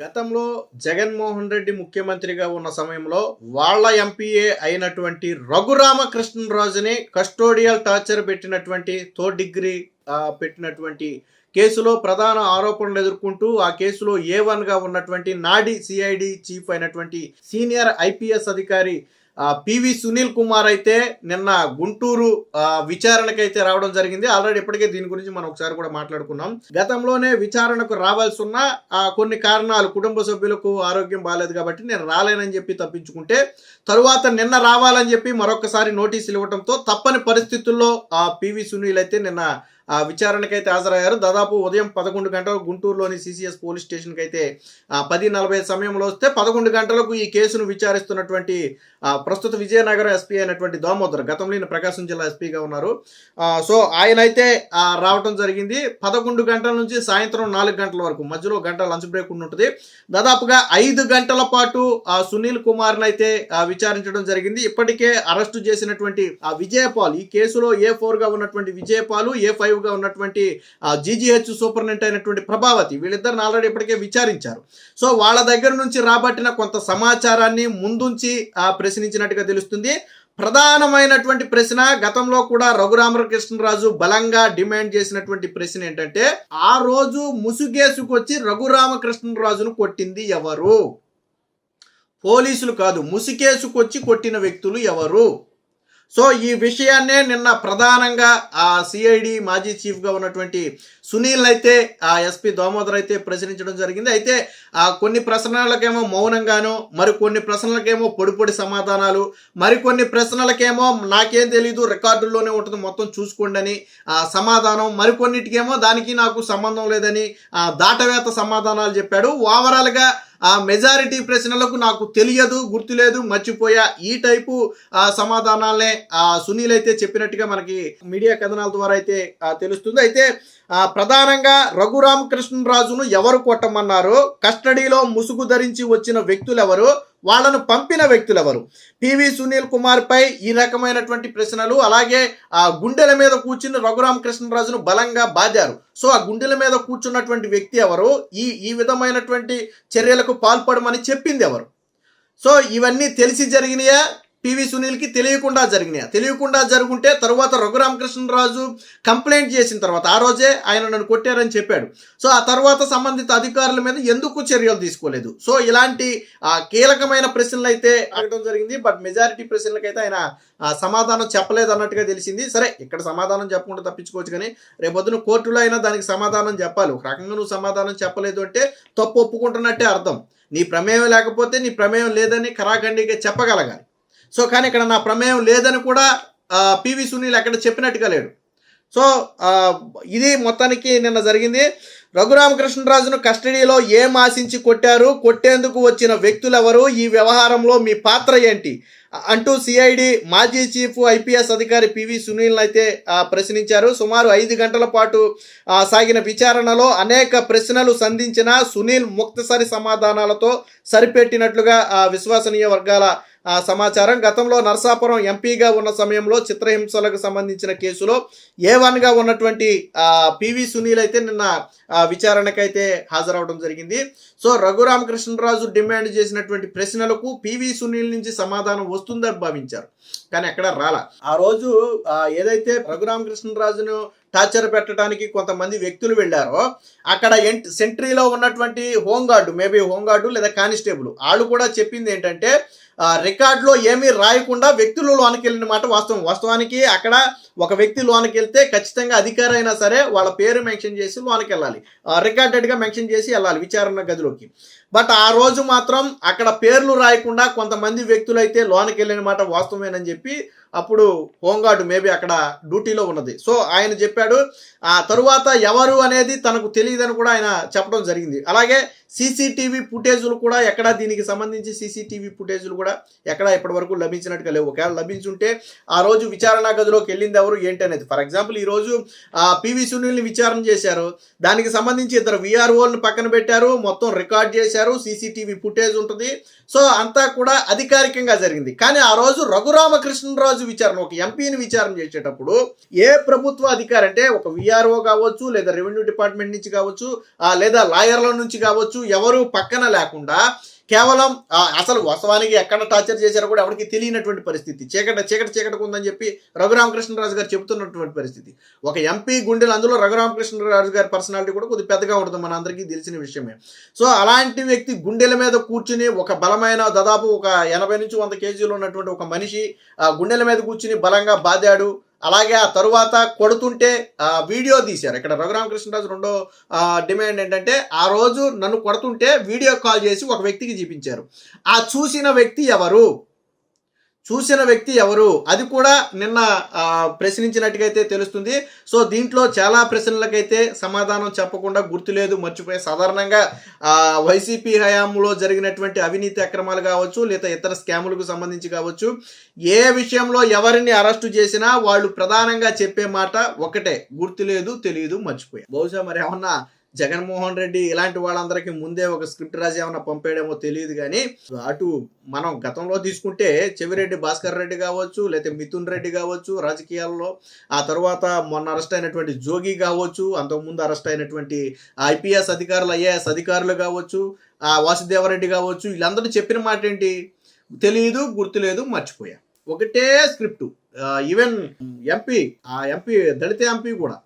గతంలో జగన్మోహన్ రెడ్డి ముఖ్యమంత్రిగా ఉన్న సమయంలో వాళ్ళ ఎంపీఏ అయినటువంటి రఘురామకృష్ణరాజుని కస్టోడియల్ టార్చర్ పెట్టినటువంటి థర్డ్ డిగ్రీ పెట్టినటువంటి కేసులో ప్రధాన ఆరోపణలు ఎదుర్కొంటూ ఆ కేసులో ఏ గా ఉన్నటువంటి నాడి సిఐడి చీఫ్ అయినటువంటి సీనియర్ ఐపీఎస్ అధికారి పివి సునీల్ కుమార్ అయితే నిన్న గుంటూరు విచారణకైతే రావడం జరిగింది. ఆల్రెడీ ఇప్పటికే దీని గురించి మనం ఒకసారి కూడా మాట్లాడుకున్నాం. గతంలోనే విచారణకు రావాల్సి ఉన్న కొన్ని కారణాలు కుటుంబ సభ్యులకు ఆరోగ్యం బాగాలేదు కాబట్టి నేను రాలేనని చెప్పి తప్పించుకుంటే తరువాత నిన్న రావాలని చెప్పి మరొకసారి నోటీసులు ఇవ్వడంతో తప్పని పరిస్థితుల్లో ఆ పివి సునీల్ అయితే నిన్న ఆ విచారణకైతే హాజరయ్యారు. దాదాపు ఉదయం పదకొండు గంటలకు గుంటూరులోని సిసిఎస్ పోలీస్ స్టేషన్కి అయితే పది నలభై సమయంలో వస్తే పదకొండు గంటలకు ఈ కేసును విచారిస్తున్నటువంటి ప్రస్తుత విజయనగరం ఎస్పీ అయినటువంటి దామోదర్ గతంలో ఈయన ప్రకాశం జిల్లా ఎస్పీగా ఉన్నారు. ఆ, సో ఆయన అయితే రావటం జరిగింది. పదకొండు గంటల నుంచి సాయంత్రం నాలుగు గంటల వరకు మధ్యలో గంట లంచ్ బ్రేక్ ఉంటుంది దాదాపుగా ఐదు గంటల పాటు ఆ సునీల్ కుమార్ని అయితే విచారించడం జరిగింది. ఇప్పటికే అరెస్టు చేసినటువంటి ఆ విజయపాల్ ఈ కేసులో ఏ ఫోర్గా ఉన్నటువంటి విజయపాలు ఏ ఫైవ్ గా ఉన్నటువంటి జీజీహెచ్ సూపరింటెండెంట్ అయినటువంటి ప్రభావతి వీళ్ళిద్దరిని ఆల్రెడీ ఇప్పటికే విచారించారు. సో వాళ్ళ దగ్గర నుంచి రాబట్టిన కొంత సమాచారాన్ని ముందుంచి ఆ, ప్రశ్నించినట్టుగా తెలుస్తుంది. ప్రధానమైనటువంటి ప్రశ్న గతంలో కూడా రఘురామకృష్ణరాజు బలంగా డిమాండ్ చేసినటువంటి ప్రశ్న ఏంటంటే ఆ రోజు ముసుగేసుకొచ్చి రఘురామకృష్ణరాజును కొట్టింది ఎవరు? పోలీసులు కాదు ముసుగేసుకొచ్చి కొట్టిన వ్యక్తులు ఎవరు? సో ఈ విషయాన్నే నిన్న ప్రధానంగా ఆ సిఐడి మాజీ చీఫ్గా ఉన్నటువంటి సునీల్ అయితే ఆ ఎస్పీ దామోదర్ అయితే ప్రశ్నించడం జరిగింది. అయితే ఆ కొన్ని ప్రశ్నలకేమో మౌనంగాను మరి కొన్ని ప్రశ్నలకేమో పొడి పొడి సమాధానాలు మరికొన్ని ప్రశ్నలకేమో నాకేం తెలీదు రికార్డుల్లోనే ఉంటుంది మొత్తం చూసుకోండి అని ఆ సమాధానం మరికొన్నిటికేమో దానికి నాకు సంబంధం లేదని ఆ దాటవేత సమాధానాలు చెప్పాడు. ఓవరాల్గా ఆ మెజారిటీ ప్రశ్నలకు నాకు తెలియదు గుర్తులేదు మర్చిపోయా. ఈ టైపు సమాధానాలనే ఆ, సునీల్ అయితే చెప్పినట్టుగా మనకి మీడియా కథనాల ద్వారా అయితే తెలుస్తుంది. అయితే ప్రధానంగా రఘురామకృష్ణరాజును ఎవరు కొట్టమన్నారు కస్టడీలో ముసుగు ధరించి వచ్చిన వ్యక్తులు ఎవరు వాళ్ళను పంపిన వ్యక్తులు ఎవరు పివి సునీల్ కుమార్ పై ఈ రకమైనటువంటి ప్రశ్నలు అలాగే ఆ గుండెల మీద కూర్చుని రఘురామకృష్ణరాజును బలంగా బాదారు. సో ఆ గుండెల మీద కూర్చున్నటువంటి వ్యక్తి ఎవరు? ఈ ఈ విధమైనటువంటి చర్యలకు పాల్పడమని చెప్పింది ఎవరు? సో ఇవన్నీ తెలిసి జరిగినాయా? పివి సునీల్కి తెలియకుండా జరిగినాయి. తెలియకుండా జరుగుంటే తరువాత రఘురామకృష్ణరాజు కంప్లైంట్ చేసిన తర్వాత ఆ రోజే ఆయన నన్ను కొట్టారని చెప్పాడు. సో ఆ తర్వాత సంబంధిత అధికారుల మీద ఎందుకు చర్యలు తీసుకోలేదు? సో ఇలాంటి ఆ, కీలకమైన ప్రశ్నలు అయితే అడగడం జరిగింది. బట్ మెజారిటీ ప్రశ్నలకైతే ఆయన ఆ, సమాధానం చెప్పలేదు అన్నట్టుగా తెలిసింది. సరే ఇక్కడ సమాధానం చెప్పకుండా తప్పించుకోవచ్చు కానీ రేపొద్దున కోర్టులో అయినా దానికి సమాధానం చెప్పాలి. ఒక రకంగా నువ్వు సమాధానం చెప్పలేదు అంటే తప్పు ఒప్పుకుంటున్నట్టే అర్థం. నీ ప్రమేయం లేకపోతే నీ ప్రమేయం లేదని ఖరాఖండిగా చెప్పగలగాలి. సో కానీ ఇక్కడ నా ప్రమేయం లేదని కూడా పివి సునీల్ అక్కడ చెప్పినట్టుగా లేడు. సో ఇది మొత్తానికి నిన్న జరిగింది. రఘురామకృష్ణరాజును కస్టడీలో ఏం ఆశించి కొట్టారు? కొట్టేందుకు వచ్చిన వ్యక్తులు ఎవరు ఈ వ్యవహారంలో మీ పాత్ర ఏంటి? అంటూ సిఐడి మాజీ చీఫ్ ఐపీఎస్ అధికారి పివి సునీల్ని అయితే ప్రశ్నించారు. సుమారు ఐదు గంటల పాటు సాగిన విచారణలో అనేక ప్రశ్నలు సంధించిన సునీల్ ముక్తసరి సమాధానాలతో సరిపెట్టినట్లుగా విశ్వసనీయ వర్గాల సమాచారం గతంలో నర్సాపురం ఎంపీగా ఉన్న సమయంలో చిత్రహింసలకు సంబంధించిన కేసులో ఏ వన్గా ఉన్నటువంటి పివి సునీల్ అయితే నిన్న విచారణకైతే హాజరవడం జరిగింది. సో రఘురామకృష్ణరాజు డిమాండ్ చేసినటువంటి ప్రశ్నలకు పివి సునీల్ నుంచి సమాధానం వస్తుందని భావించారు. కానీ ఎక్కడ రాలా. ఆ రోజు ఏదైతే ఏదైతే రఘురామకృష్ణరాజును టార్చర్ పెట్టడానికి కొంతమంది వ్యక్తులు వెళ్ళారో అక్కడ ఎంట్ సెంట్రీలో ఉన్నటువంటి home guard maybe home guard లేదా కానిస్టేబుల్ వాళ్ళు కూడా చెప్పింది ఏంటంటే రికార్డులో ఏమీ రాయకుండా వ్యక్తులు లోనికి వెళ్ళిన మాట వాస్తవం. వాస్తవానికి అక్కడ ఒక వ్యక్తి లోనికి వెళ్తే ఖచ్చితంగా అధికారి అయినా సరే వాళ్ళ పేరు మెన్షన్ చేసి లోనికి వెళ్ళాలి. రికార్డెడ్గా మెన్షన్ చేసి వెళ్ళాలి విచారణ గదిలోకి. బట్ ఆ రోజు మాత్రం అక్కడ పేర్లు రాయకుండా కొంతమంది వ్యక్తులు అయితే లోనికి వెళ్ళిన మాట వాస్తవమేనని చెప్పి అప్పుడు హోంగార్డు మేబీ అక్కడ డ్యూటీలో ఉన్నది. సో ఆయన చెప్పాడు ఆ తరువాత ఎవరు అనేది తనకు తెలియదని కూడా ఆయన చెప్పడం జరిగింది. అలాగే సీసీటీవీ ఫుటేజులు కూడా ఎక్కడ దీనికి సంబంధించి సీసీటీవీ ఫుటేజులు కూడా ఎక్కడ ఇప్పటి వరకు లభించినట్టుగా లేవు. ఒకవేళ లభించుంటే ఆ రోజు విచారణ గదిలోకి వెళ్ళింది ఎవరు ఏంటి అనేది. ఫర్ ఎగ్జాంపుల్ ఈ రోజు ఆ, పివి సునీల్ని విచారణ చేశారు. దానికి సంబంధించి ఇద్దరు విఆర్ఓలను పక్కన పెట్టారు. మొత్తం రికార్డ్ చేశారు. సీసీటీవీ ఫుటేజ్ ఉంటుంది. సో అంతా కూడా అధికారికంగా జరిగింది. కానీ ఆ రోజు రఘురామకృష్ణరాజు రాజు విచారణ ఒక ఎంపీని విచారణ చేసేటప్పుడు ఏ ప్రభుత్వ అధికారి అంటే ఒక విఆర్ఓ కావచ్చు లేదా రెవెన్యూ డిపార్ట్మెంట్ నుంచి కావచ్చు లేదా లాయర్ల నుంచి కావచ్చు ఎవరు పక్కన లేకుండా కేవలం అసలు వాస్తవానికి ఎక్కడ టార్చర్ చేశారో కూడా ఎవరికి తెలియనటువంటి పరిస్థితి. చీకట చీకటి చీకటకు ఉందని చెప్పి రఘురామకృష్ణరాజు గారు చెబుతున్నటువంటి పరిస్థితి. ఒక ఎంపీ గుండెలు అందులో రఘురామకృష్ణరాజు గారి పర్సనాలిటీ కూడా కొద్దిగా పెద్దగా ఉంటుంది మన అందరికీ తెలిసిన విషయమే. సో అలాంటి వ్యక్తి గుండెల మీద కూర్చుని ఒక బలమైన దాదాపు ఒక ఎనభై నుంచి వంద కేజీలు ఉన్నటువంటి ఒక మనిషి ఆ గుండెల మీద కూర్చుని బలంగా బాదాడు అలాగే ఆ తరువాత కొడుతుంటే వీడియో తీశారు. ఇక్కడ రఘురామకృష్ణరాజు రెండో డిమాండ్ ఏంటంటే ఆ రోజు నన్ను కొడుతుంటే వీడియో కాల్ చేసి ఒక వ్యక్తికి చూపించారు. ఆ చూసిన వ్యక్తి ఎవరు? చూసిన వ్యక్తి ఎవరు? అది కూడా నిన్న ప్రశ్నించినట్టుగైతే తెలుస్తుంది. సో దీంట్లో చాలా ప్రశ్నలకైతే సమాధానం చెప్పకుండా గుర్తులేదు మర్చిపోయి సాధారణంగా వైసీపీ హయాంలో జరిగినటువంటి అవినీతి అక్రమాలు కావచ్చు లేదా ఇతర స్కాములకు సంబంధించి కావచ్చు ఏ విషయంలో ఎవరిని అరెస్టు చేసినా వాళ్ళు ప్రధానంగా చెప్పే మాట ఒకటే. గుర్తులేదు తెలియదు మర్చిపోయా బహుశా మరి ఏమన్నా జగన్మోహన్ రెడ్డి ఇలాంటి వాళ్ళందరికీ ముందే ఒక స్క్రిప్ట్ రాసి ఏమైనా పంపేయడమో తెలియదు కానీ అటు మనం గతంలో తీసుకుంటే చెవిరెడ్డి భాస్కర్ రెడ్డి కావచ్చు లేకపోతే మిథున్ రెడ్డి కావచ్చు రాజకీయాల్లో ఆ తర్వాత మొన్న అరెస్ట్ అయినటువంటి జోగి కావచ్చు అంతకుముందు అరెస్ట్ అయినటువంటి ఐపీఎస్ అధికారులు ఐఏఎస్ అధికారులు కావచ్చు ఆ వాసుదేవరెడ్డి కావచ్చు వీళ్ళందరూ చెప్పిన మాట ఏంటి తెలియదు గుర్తులేదు మర్చిపోయా. ఒకటే స్క్రిప్ట్. ఈవెన్ ఎంపీ ఆ ఎంపీ దళిత ఎంపీ కూడా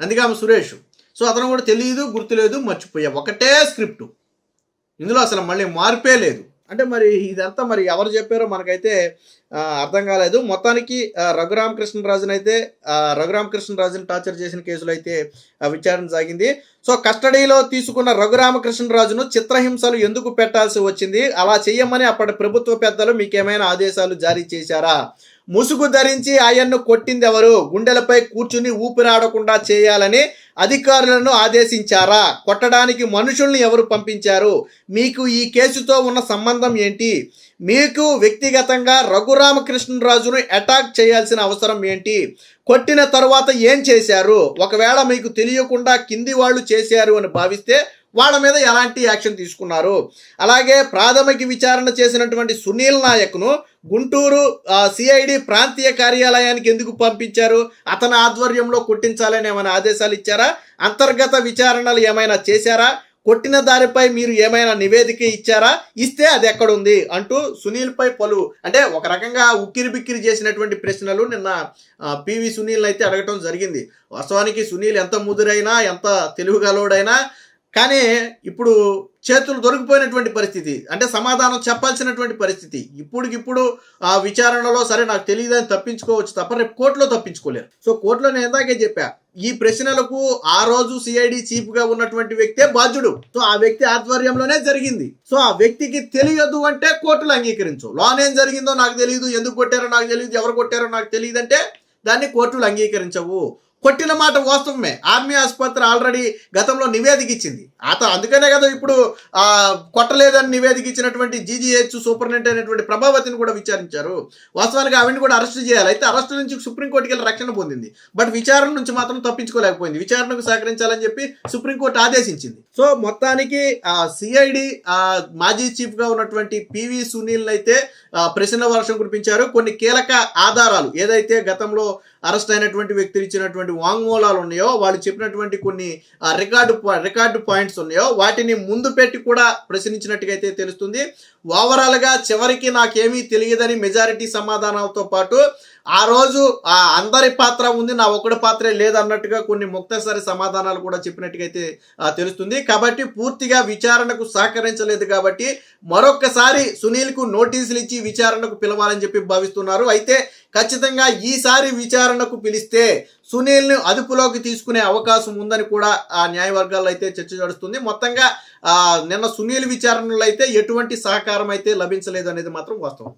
నందిగామ సురేష్. సో అతను కూడా తెలియదు గుర్తులేదు మర్చిపోయా. ఒకటే స్క్రిప్ట్. ఇందులో అసలు మళ్ళీ మార్పే లేదు. అంటే మరి ఇదంతా మరి ఎవరు చెప్పారో మనకైతే అర్థం కాలేదు. మొత్తానికి రఘురామ రఘురామకృష్ణరాజుని అయితే రఘురామ రఘురామకృష్ణరాజుని టార్చర్ చేసిన కేసులో అయితే విచారణ సాగింది. సో కస్టడీలో తీసుకున్న రఘురామకృష్ణరాజును చిత్రహింసలు ఎందుకు పెట్టాల్సి వచ్చింది? అలా చెయ్యమని అప్పటి ప్రభుత్వ పెద్దలు మీకేమైనా ఆదేశాలు జారీ చేశారా? ముసుగు ధరించి ఆయన్ను కొట్టింది ఎవరు గుండెలపై కూర్చుని ఊపిరాడకుండా చేయాలని అధికారులను ఆదేశించారా? కొట్టడానికి మనుషుల్ని ఎవరు పంపించారు? మీకు ఈ కేసుతో ఉన్న సంబంధం ఏంటి? మీకు వ్యక్తిగతంగా రఘురామకృష్ణరాజును అటాక్ చేయాల్సిన అవసరం ఏంటి? కొట్టిన తర్వాత ఏం చేశారు? ఒకవేళ మీకు తెలియకుండా కింది వాళ్ళు చేశారు అని భావిస్తే వాళ్ళ మీద ఎలాంటి యాక్షన్ తీసుకున్నారు? అలాగే ప్రాథమిక విచారణ చేసినటువంటి సునీల్ నాయక్ను గుంటూరు సిఐడి ప్రాంతీయ కార్యాలయానికి ఎందుకు పంపించారు? అతని ఆధ్వర్యంలో కొట్టించాలని ఏమైనా ఆదేశాలు ఇచ్చారా? అంతర్గత విచారణలు ఏమైనా చేశారా? కొట్టిన దారిపై మీరు ఏమైనా నివేదిక ఇచ్చారా? ఇస్తే అది ఎక్కడుంది? అంటూ సునీల్పై పలు అంటే ఒక రకంగా ఉక్కిరి బిక్కిరి చేసినటువంటి ప్రశ్నలు నిన్న పివి సునీల్ అయితే అడగటం జరిగింది. వాస్తవానికి సునీల్ ఎంత ముదురైనా ఎంత తెలివిగలోడైనా కానీ ఇప్పుడు చేతులు దొరికిపోయినటువంటి పరిస్థితి అంటే సమాధానం చెప్పాల్సినటువంటి పరిస్థితి. ఇప్పుడికిప్పుడు ఆ విచారణలో సరే నాకు తెలియదని తప్పించుకోవచ్చు తప్ప రేపు కోర్టులో తప్పించుకోలేరు. సో కోర్టులో నేను ఇందాకే చెప్పా ఈ ప్రశ్నలకు ఆ రోజు సిఐడి చీఫ్గా ఉన్నటువంటి వ్యక్తే బాధ్యుడు. సో ఆ వ్యక్తి ఆధ్వర్యంలోనే జరిగింది. సో ఆ వ్యక్తికి తెలియదు అంటే కోర్టులు అంగీకరించు. లోన్ ఏం జరిగిందో నాకు తెలియదు ఎందుకు కొట్టారో నాకు తెలియదు ఎవరు కొట్టారో నాకు తెలియదు అంటే దాన్ని కోర్టులు అంగీకరించవు. కొట్టిన మాట వాస్తవమే. ఆర్మీ ఆసుపత్రి ఆల్రెడీ గతంలో నివేదిక ఇచ్చింది. అత అందుకనే కదా ఇప్పుడు ఆ కొట్టలేదని నివేదిక ఇచ్చినటువంటి జీజీహెచ్ సూపరింటెండెంట్ అయినటువంటి ప్రభావతిని కూడా విచారించారు. వాస్తవానికి ఆవిడని కూడా అరెస్ట్ చేయాలి. అయితే అరెస్ట్ నుంచి సుప్రీంకోర్టుకి వెళ్ళి రక్షణ పొందింది. బట్ విచారణ నుంచి మాత్రం తప్పించుకోలేకపోయింది. విచారణకు సహకరించాలని చెప్పి సుప్రీంకోర్టు ఆదేశించింది. సో మొత్తానికి ఆ సిఐడి ఆ మాజీ చీఫ్గా ఉన్నటువంటి పివి సునీల్ అయితే ప్రశ్న వర్షం కురిపించారు. కొన్ని కీలక ఆధారాలు ఏదైతే గతంలో అరెస్ట్ అయినటువంటి వ్యక్తులు ఇచ్చినటువంటి వాంగ్మూలాలు ఉన్నాయో వాళ్ళు చెప్పినటువంటి కొన్ని ఆ, రికార్డు రికార్డు పాయింట్స్ ఉన్నాయో వాటిని ముందు పెట్టి కూడా ప్రశ్నించినట్టుగైతే అయితే తెలుస్తుంది. ఓవరాల్గా చివరికి నాకేమీ తెలియదని మెజారిటీ సమాధానాలతో పాటు ఆ రోజు ఆ అందరి పాత్ర ఉంది నా ఒకటి పాత్రే లేదన్నట్టుగా కొన్ని ముక్తసరి సమాధానాలు కూడా చెప్పినట్టుగైతే అయితే తెలుస్తుంది. కాబట్టి పూర్తిగా విచారణకు సహకరించలేదు కాబట్టి మరొక్కసారి సునీల్కు నోటీసులు ఇచ్చి విచారణకు పిలవాలని చెప్పి భావిస్తున్నారు. అయితే ఖచ్చితంగా ఈసారి విచారణకు పిలిస్తే సునీల్ని అదుపులోకి తీసుకునే అవకాశం ఉందని కూడా ఆ న్యాయవర్గాల్లో అయితే చర్చ నడుస్తుంది మొత్తంగా నిన్న సునీల్ విచారణలో అయితే ఎటువంటి సహకారం అయితే లభించలేదు అనేది మాత్రం వాస్తవం.